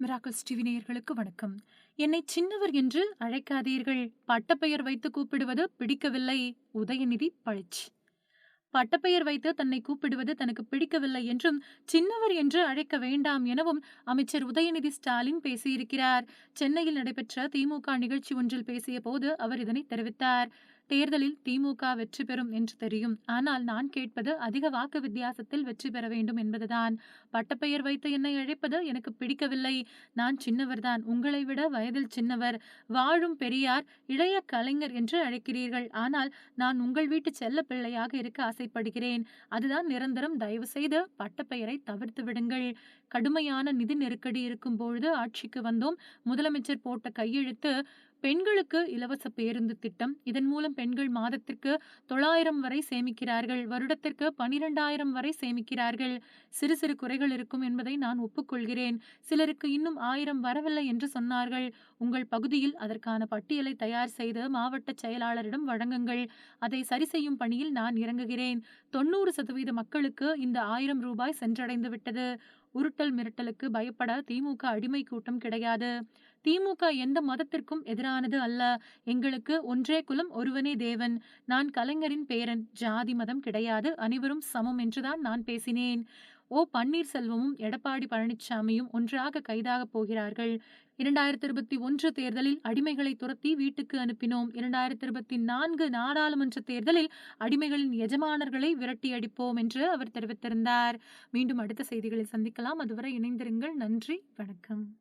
Miracles TV நேயர்களுக்கு வணக்கம். என்னை சின்னவர் என்று அழைக்காதீர்கள். பட்டப்பெயர் வைத்து கூப்பிடுவது பிடிக்கவில்லை. உதயநிதி பழிச் பட்டப்பெயர் வைத்து தன்னை கூப்பிடுவது தனக்கு பிடிக்கவில்லை என்றும் சின்னவர் என்று அழைக்க வேண்டாம் எனவும் அமைச்சர் உதயநிதி ஸ்டாலின் பேசியிருக்கிறார். சென்னையில் நடைபெற்ற திமுக நிகழ்ச்சி ஒன்றில் பேசிய போது அவர் இதனை தெரிவித்தார். தேர்தலில் திமுக வெற்றி பெறும் என்று தெரியும். ஆனால் நான் கேட்பது அதிக வாக்கு வித்தியாசத்தில் வெற்றி பெற வேண்டும் என்பதுதான். பட்டப்பெயர் வைத்து என்னை அழைப்பது எனக்கு பிடிக்கவில்லை. நான் சின்னவர்தான். உங்களை விட வயதில் சின்னவர். வாழும் பெரியார் இளைய கலைஞர் என்று அழைக்கிறீர்கள். ஆனால் நான் உங்கள் வீட்டு செல்ல பிள்ளையாக இருக்க ஆசைப்படுகிறேன். அதுதான் நிரந்தரம். தயவு செய்து பட்டப்பெயரை தவிர்த்து விடுங்கள். கடுமையான நிதி நெருக்கடி இருக்கும் பொழுது ஆட்சிக்கு வந்தோம். முதலமைச்சர் போட்ட கையெழுத்து பெண்களுக்கு இலவச பேருந்து திட்டம். இதன் மூலம் பெண்கள் மாதத்திற்கு தொள்ளாயிரம் வரை சேமிக்கிறார்கள். வருடத்திற்கு பனிரெண்டாயிரம் வரை சேமிக்கிறார்கள். சிறு சிறு குறைகள் இருக்கும் என்பதை நான் ஒப்புக்கொள்கிறேன். சிலருக்கு இன்னும் ஆயிரம் வரவில்லை என்று சொன்னார்கள். உங்கள் பகுதியில் அதற்கான பட்டியலை தயார் செய்து மாவட்ட செயலாளரிடம் வழங்குங்கள். அதை சரி செய்யும் பணியில் நான் இறங்குகிறேன். தொண்ணூறு சதவீத மக்களுக்கு இந்த ஆயிரம் ரூபாய் சென்றடைந்து விட்டது உருட்டல் மிரட்டலுக்கு பயப்பட திமுக அடிமை கூட்டம் கிடையாது. திமுக எந்த மதத்திற்கும் எதிரானது அல்ல. எங்களுக்கு ஒன்றே குலம் ஒருவனே தேவன். நான் கலைஞரின் பேரன். ஜாதி மதம் கிடையாது. அனைவரும் சமம் என்றுதான் நான் பேசினேன். ஓ பன்னீர்செல்வமும் எடப்பாடி பழனிசாமியும் ஒன்றாக கைதாக போகிறார்கள். இரண்டாயிரத்தி இருபத்தி ஒன்று தேர்தலில் அடிமைகளை துரத்தி வீட்டுக்கு அனுப்பினோம். இரண்டாயிரத்தி இருபத்தி நான்கு நாடாளுமன்ற தேர்தலில் அடிமைகளின் எஜமானர்களை விரட்டி அடிப்போம் என்று அவர் தெரிவித்திருந்தார். மீண்டும் அடுத்த செய்திகளை சந்திக்கலாம். அதுவரை இணைந்திருங்கள். நன்றி. வணக்கம்.